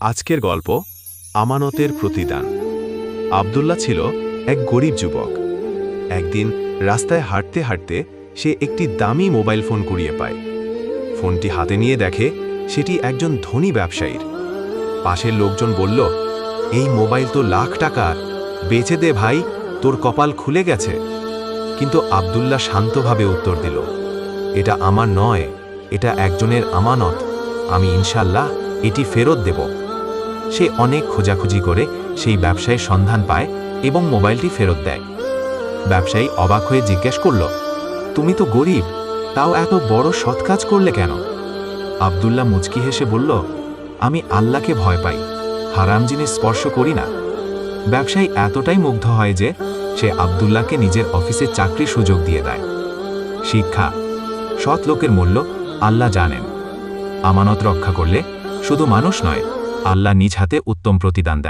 আজকের গল্প আমানতের প্রতিদান। আবদুল্লাহ ছিল এক গরিব যুবক। একদিন রাস্তায় হাঁটতে হাঁটতে সে একটি দামি মোবাইল ফোন কুড়িয়ে পায়। ফোনটি হাতে নিয়ে দেখে সেটি একজন ধনী ব্যবসায়ীর। পাশের লোকজন বলল, এই মোবাইল তো লাখ টাকার। বেচে দে ভাই, তোর কপাল খুলে গেছে। কিন্তু আবদুল্লাহ শান্তভাবে উত্তর দিল, এটা আমার নয়, এটা একজনের আমানত। আমি ইনশাল্লাহ এটি ফেরত দেব। সে অনেক খোঁজাখুঁজি করে সেই ব্যবসায়ের সন্ধান পায় এবং মোবাইলটি ফেরত দেয়। ব্যবসায়ী অবাক হয়ে জিজ্ঞেস করল, তুমি তো গরিব, তাও এত বড় সৎ কাজ করলে কেন? আবদুল্লাহ মুচকি হেসে বলল, আমি আল্লাহকে ভয় পাই, হারাম জিনিস স্পর্শ করি না। ব্যবসায়ী এতটাই মুগ্ধ হয় যে সে আবদুল্লাহকে নিজের অফিসে চাকরির সুযোগ দিয়ে দেয়। শিক্ষা, সৎ লোকের মূল্য আল্লাহ জানেন। আমানত রক্ষা করলে শুধু মানুষ নয় আল্লাহ নিজ হাতে উত্তম প্রতিদান দেন।